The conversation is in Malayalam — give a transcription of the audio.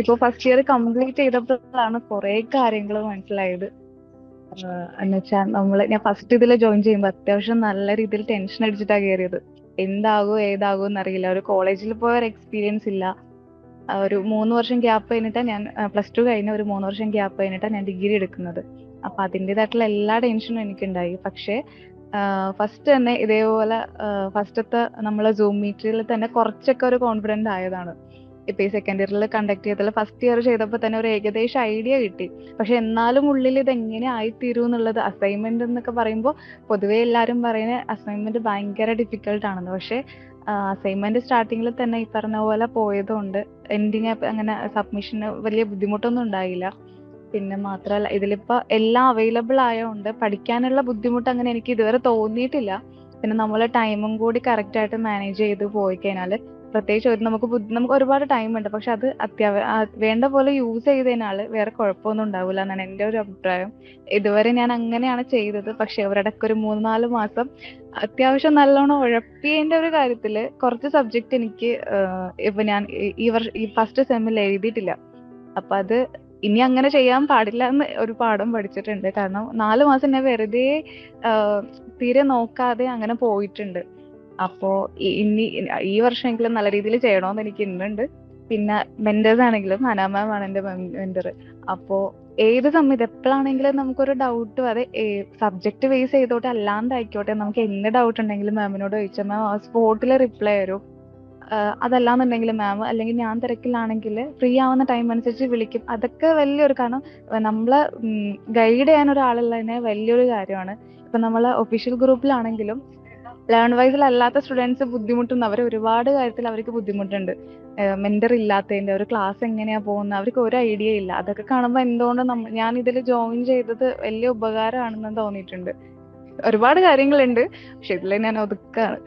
ഇപ്പൊ ഫസ്റ്റ് ഇയർ കംപ്ലീറ്റ് ചെയ്തപ്പോഴാണ് കുറെ കാര്യങ്ങൾ മനസ്സിലായത്. എന്നുവെച്ചാൽ നമ്മൾ ഞാൻ ഫസ്റ്റ് ഇതിൽ ജോയിൻ ചെയ്യുമ്പോൾ അത്യാവശ്യം നല്ല രീതിയിൽ ടെൻഷൻ അടിച്ചിട്ടാ കയറിയത് എന്താകും ഏതാകും എന്നറിയില്ല. ഒരു കോളേജിൽ പോയ ഒരു എക്സ്പീരിയൻസ് ഇല്ല. ഒരു മൂന്ന് വർഷം ഗ്യാപ്പ് കഴിഞ്ഞിട്ടാണ് ഞാൻ പ്ലസ് ടു കഴിഞ്ഞ ഒരു മൂന്ന് വർഷം ഗ്യാപ്പ് കഴിഞ്ഞിട്ടാണ് ഞാൻ ഡിഗ്രി എടുക്കുന്നത്. അപ്പൊ അതിന്റെതായിട്ടുള്ള എല്ലാ ടെൻഷനും എനിക്കുണ്ടായി. പക്ഷേ ഫസ്റ്റ് തന്നെ ഇതേപോലെ ഫസ്റ്റത്തെ നമ്മളെ സൂം മീറ്റിൽ തന്നെ കുറച്ചൊക്കെ ഒരു കോൺഫിഡന്റ് ആയതാണ്. ഇപ്പൊ ഈ സെക്കൻഡ് ഇയറിൽ കണ്ടക്ട് ചെയ്തതിൽ ഫസ്റ്റ് ഇയർ ചെയ്തപ്പോൾ തന്നെ ഒരു ഏകദേശം ഐഡിയ കിട്ടി. പക്ഷെ എന്നാലും ഉള്ളിൽ ഇത് എങ്ങനെ ആയിത്തീരും എന്നുള്ളത് അസൈൻമെന്റ് എന്നൊക്കെ പറയുമ്പോൾ പൊതുവേ എല്ലാവരും പറയുന്ന അസൈൻമെന്റ് ഭയങ്കര ഡിഫിക്കൽട്ട് ആണെന്ന്. പക്ഷെ അസൈൻമെന്റ് സ്റ്റാർട്ടിങ്ങിൽ തന്നെ ഈ പറഞ്ഞ പോലെ പോയതുകൊണ്ട് എൻഡിങ് അങ്ങനെ സബ്മിഷന് വലിയ ബുദ്ധിമുട്ടൊന്നും ഉണ്ടായില്ല. പിന്നെ മാത്രമല്ല ഇതിലിപ്പോ എല്ലാം അവൈലബിൾ ആയതുകൊണ്ട് പഠിക്കാനുള്ള ബുദ്ധിമുട്ട് അങ്ങനെ എനിക്ക് ഇതുവരെ തോന്നിയിട്ടില്ല. പിന്നെ നമ്മൾ ടൈമും കൂടി കറക്റ്റ് ആയിട്ട് മാനേജ് ചെയ്ത് പോയി കഴിഞ്ഞാൽ പ്രത്യേകിച്ച് ഒരു നമുക്ക് നമുക്ക് ഒരുപാട് ടൈം ഉണ്ട്. പക്ഷെ അത് അത്യാവശ്യം വേണ്ട പോലെ യൂസ് ചെയ്തതിനാൽ വേറെ കുഴപ്പമൊന്നും ഉണ്ടാവില്ല എന്നാണ് എന്റെ ഒരു അഭിപ്രായം. ഇതുവരെ ഞാൻ അങ്ങനെയാണ് ചെയ്തത്. പക്ഷെ ഇവരുടെയൊക്കെ ഒരു മൂന്ന് നാല് മാസം അത്യാവശ്യം നല്ലോണം ഉഴപ്പിയതിന്റെ ഒരു കാര്യത്തിൽ കുറച്ച് സബ്ജക്റ്റ് എനിക്ക് ഇപ്പൊ ഞാൻ ഈ- വർഷം ഈ ഫസ്റ്റ് സെമ്മിൽ എഴുതിയിട്ടില്ല. അപ്പൊ അത് ഇനി അങ്ങനെ ചെയ്യാൻ പാടില്ല എന്ന് ഒരു പാഠം പഠിച്ചിട്ടുണ്ട്. കാരണം നാല് മാസം ഞാൻ വെറുതെ തീരെ നോക്കാതെ അങ്ങനെ പോയിട്ടുണ്ട്. അപ്പോ ഇനി ഈ വർഷമെങ്കിലും നല്ല രീതിയിൽ ചെയ്യണമെന്ന് എനിക്ക് ഇന്നുണ്ട്. പിന്നെ മെന്റേഴ്സ് ആണെങ്കിലും ഹന മാം ആണ് എന്റെ മെന്റർ അപ്പോ ഏത് സമയത്ത് എപ്പോഴാണെങ്കിലും നമുക്കൊരു ഡൗട്ട് അതെ സബ്ജക്ട് ബേസ് ചെയ്തോട്ടെ അല്ലാണ്ടായിക്കോട്ടെ നമുക്ക് എന്ത് ഡൗട്ട് ഉണ്ടെങ്കിലും മാമിനോട് ചോദിച്ചാൽ മാം സ്പോട്ടിൽ റിപ്ലൈ തരും അതല്ലാന്നുണ്ടെങ്കിൽ മാം അല്ലെങ്കിൽ ഞാൻ തിരക്കിലാണെങ്കിൽ ഫ്രീ ആവുന്ന ടൈം അനുസരിച്ച് വിളിക്കും. അതൊക്കെ വലിയൊരു കാരണം. നമ്മളെ ഗൈഡ് ചെയ്യാൻ ഒരാളുള്ളതിനെ വലിയൊരു കാര്യമാണ്. ഇപ്പൊ നമ്മളെ ഒഫീഷ്യൽ ഗ്രൂപ്പിലാണെങ്കിലും ലേൺ വൈസിൽ അല്ലാത്ത സ്റ്റുഡൻസ് ബുദ്ധിമുട്ടുന്ന അവർ ഒരുപാട് കാര്യത്തിൽ അവർക്ക് ബുദ്ധിമുട്ടുണ്ട്. മെന്റർ ഇല്ലാത്തതിന്റെ ഒരു ക്ലാസ് എങ്ങനെയാ പോകുന്നത് അവർക്ക് ഒരു ഐഡിയ ഇല്ല. അതൊക്കെ കാണുമ്പോൾ എന്തുകൊണ്ട് ഞാൻ ഇതിൽ ജോയിൻ ചെയ്തത് വലിയ ഉപകാരമാണെന്ന് തോന്നിയിട്ടുണ്ട്. ഒരുപാട് കാര്യങ്ങളുണ്ട് പക്ഷെ ഇതിൽ ഞാൻ ഒതുക്കാണ്.